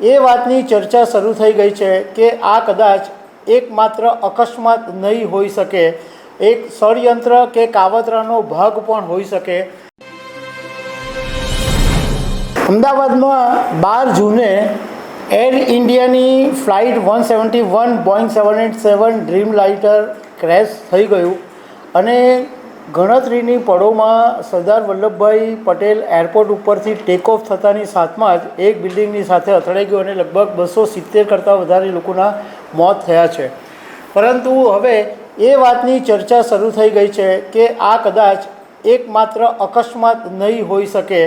એ વાતની ચર્ચા શરૂ થઈ ગઈ છે કે આ કદાચ એકમાત્ર અકસ્માત નહીં હોઈ શકે. એક ષડયંત્ર કે કાવતરાનો ભાગ પણ હોઈ શકે. અમદાવાદમાં બાર જૂને એર ઇન્ડિયાની flight one seventy one Boeing seven eight seven dreamliner crash થઈ ગયું અને ગણતરીની પળોમાં સરદાર વલ્લભભાઈ પટેલ એરપોર્ટ ઉપરથી ટેક ઓફ થતાની સાથમાં જ એક બિલ્ડિંગની સાથે અથડાઈ ગયું અને લગભગ બસો સિત્તેર કરતાં વધારે લોકોના મોત થયા છે. પરંતુ હવે એ વાતની ચર્ચા શરૂ થઈ ગઈ છે કે આ કદાચ એકમાત્ર અકસ્માત નહીં હોઈ શકે.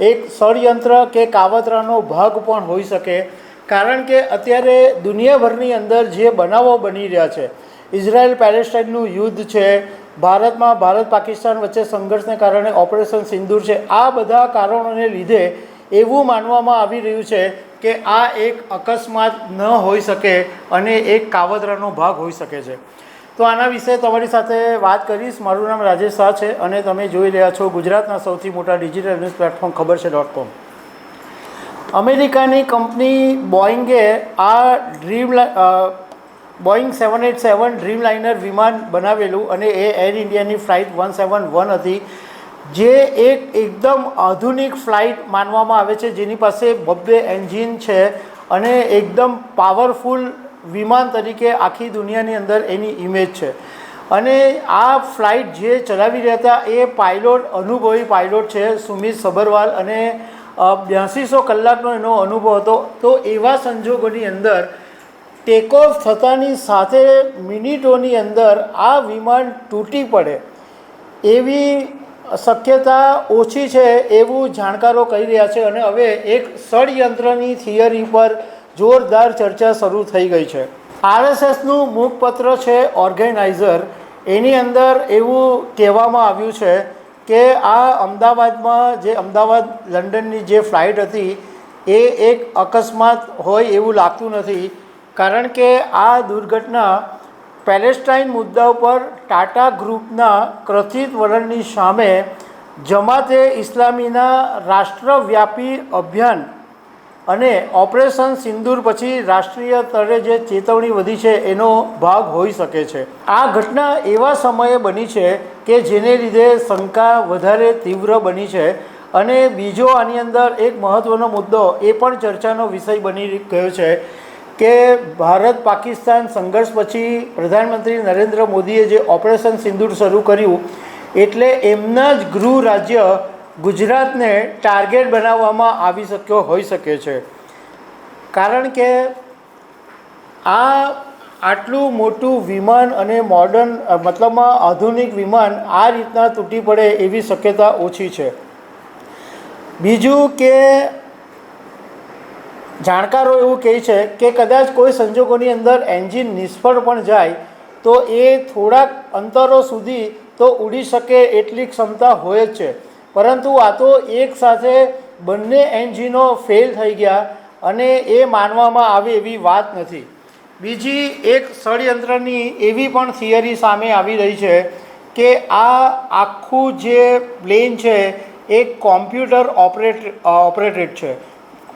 એક ષડયંત્ર કે કાવતરાનો ભાગ પણ હોઈ શકે. કારણ કે અત્યારે દુનિયાભરની અંદર જે બનાવો બની રહ્યા છે. ઇઝરાયલ પેલેસ્ટાઇનનું યુદ્ધ છે. ભારતમાં ભારત પાકિસ્તાન વચ્ચે સંઘર્ષને કારણે ઓપરેશન સિંદૂર છે. આ બધા કારણોને લીધે એવું માનવામાં આવી રહ્યું છે કે આ એક અકસ્માત ન હોઈ શકે અને એક કાવતરાનો ભાગ હોઈ શકે છે. તો આના વિશે તમારી સાથે વાત કરીશ. મારું નામ રાજેશ શાહ છે અને તમે જોઈ રહ્યા છો ગુજરાતના સૌથી મોટા ડિજિટલ ન્યૂઝ પ્લેટફોર્મ ખબર છે ડોટ કોમ. અમેરિકાની કંપની બોઈંગે આ dream Boeing seven eight seven dreamliner વિમાન બનાવેલું અને એ એર ઇન્ડિયાની ફ્લાઇટ વન સેવન વન હતી, જે એક એકદમ આધુનિક ફ્લાઇટ માનવામાં આવે છે, જેની પાસે બબ્બે એન્જિન છે અને એકદમ પાવરફુલ વિમાન તરીકે આખી દુનિયાની અંદર એની ઇમેજ છે. અને આ ફ્લાઇટ જે ચલાવી રહ્યા હતા, એ પાયલોટ અનુભવી પાયલોટ છે, સુમિત સબરવાલ અને બ્યાસીસો કલાકનો એનો અનુભવ હતો. તો એવા સંજોગોની અંદર ટેક ઓફ થતાની સાથે મિનિટોની અંદર આ વિમાન તૂટી પડે. એવી શક્યતા ઓછી છે એવું જાણકારો કહી રહ્યા છે અને હવે એક ષડયંત્રની થિયરી પર જોરદાર ચર્ચા શરૂ થઈ ગઈ છે. આરએસએસનું મુખપત્ર છે ઓર્ગેનાઇઝર. એની અંદર એવું કહેવામાં આવ્યું છે કે આ અમદાવાદમાં જે અમદાવાદ લંડનની જે ફ્લાઇટ હતી એ એક અકસ્માત હોય એવું લાગતું નથી. કારણ કે આ દુર્ઘટના પેલેસ્ટાઇન મુદ્દા ઉપર ટાટા ગ્રુપના કથિત વલણની સામે જમાતે ઇસ્લામીના રાષ્ટ્રવ્યાપી અભિયાન અને ઓપરેશન સિંદૂર પછી રાષ્ટ્રીય સ્તરે જે ચેતવણી વધી છે એનો ભાગ હોઈ શકે છે. આ ઘટના એવા સમયે બની છે કે જેને લીધે શંકા વધારે તીવ્ર બની છે અને બીજો આની અંદર એક મહત્ત્વનો મુદ્દો એ પણ ચર્ચાનો વિષય બની ગયો છે કે ભારત પાકિસ્તાન સંઘર્ષ પછી પ્રધાનમંત્રી નરેન્દ્ર મોદીએ જે ઓપરેશન સિંદૂર શરૂ કર્યું, એટલે એમના જ ગૃહ રાજ્ય ગુજરાતને ટાર્ગેટ બનાવવામાં આવી શક્યો, હોઈ શકે છે. કારણ કે આ આટલું મોટું વિમાન અને મોડર્ન મતલબમાં આધુનિક વિમાન આ રીતના તૂટી પડે એવી શક્યતા ઓછી છે. બીજું કે જાણકારો એવું કહે છે કે કદાચ કોઈ સંજોગોની અંદર એન્જિન નિષ્ફળ પણ જાય, તો એ થોડાક અંતરો સુધી તો ઉડી શકે એટલી ક્ષમતા હોય જ છે. પરંતુ આ તો એક સાથે બંને એન્જિનો ફેલ થઈ ગયા અને એ માનવામાં આવે એવી વાત નથી. બીજી એક ષડયંત્રની એવી પણ થિયરી સામે આવી રહી છે કે આ આખું જે પ્લેન છે, એ કોમ્પ્યુટર ઓપરેટ ઓપરેટેડ છે.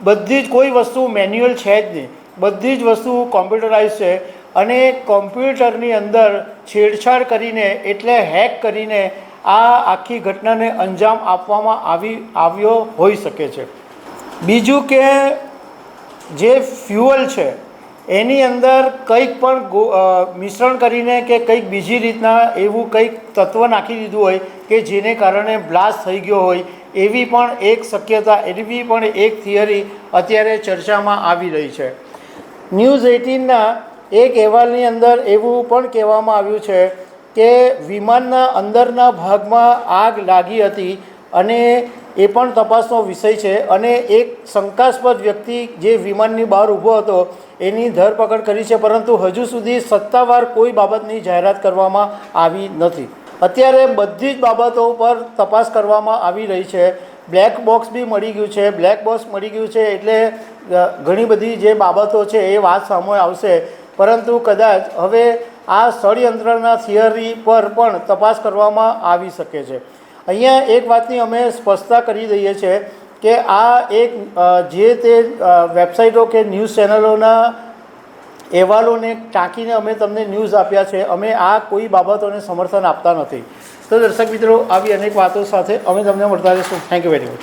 બધી જ કોઈ વસ્તુ મેન્યુઅલ છે જ નહીં. બધી જ વસ્તુ કોમ્પ્યુટરાઇઝ છે અને કોમ્પ્યુટરની અંદર છેડછાડ કરીને એટલે હેક કરીને આ આખી ઘટનાને અંજામ આપવામાં આવી, આવ્યો હોઈ શકે છે. બીજું કે જે ફ્યુઅલ છે, એની અંદર કંઈક પણ મિશ્રણ કરીને કે કંઈક બીજી રીતના એવું કંઈક તત્વ નાખી દીધું હોય કે જેને કારણે બ્લાસ્ટ થઈ ગયો હોય એવી પણ એક શક્યતા, એવી પણ એક થિયરી અત્યારે ચર્ચામાં આવી રહી છે. ન્યૂઝ એઇટીનના એક અહેવાલની અંદર એવું પણ કહેવામાં આવ્યું છે કે વિમાનના અંદરના ભાગમાં આગ લાગી હતી અને એ પણ તપાસનો વિષય છે અને એક શંકાસ્પદ વ્યક્તિ જે વિમાનની બહાર ઊભો હતો એની ધરપકડ કરી છે, પરંતુ હજુ સુધી સત્તાવાર કોઈ બાબતની જાહેરાત કરવામાં આવી નથી. અત્યારે બધી જ બાબતો પર તપાસ કરવામાં આવી રહી છે. બ્લેક બોક્સ બી મળી ગયું છે. બ્લેક બોક્સ મળી ગયું છે એટલે ઘણી બધી જે બાબતો છે એ વાત સામે આવશે. પરંતુ કદાચ હવે આ ષડયંત્રના થિયરી પર પણ તપાસ કરવામાં આવી શકે છે. અહીંયા એક વાતની અમે સ્પષ્ટતા કરી દઈએ છીએ કે આ એક જે તે વેબસાઇટો કે ન્યૂઝ ચેનલોના અહેવાલોને ટાંકીને અમે તમને ન્યૂઝ આપ્યા છે. અમે આ કોઈ બાબતોને સમર્થન આપતા નથી. તો દર્શક મિત્રો, આવી અનેક વાતો સાથે અમે તમને મળતા રહીશું. Thank you very much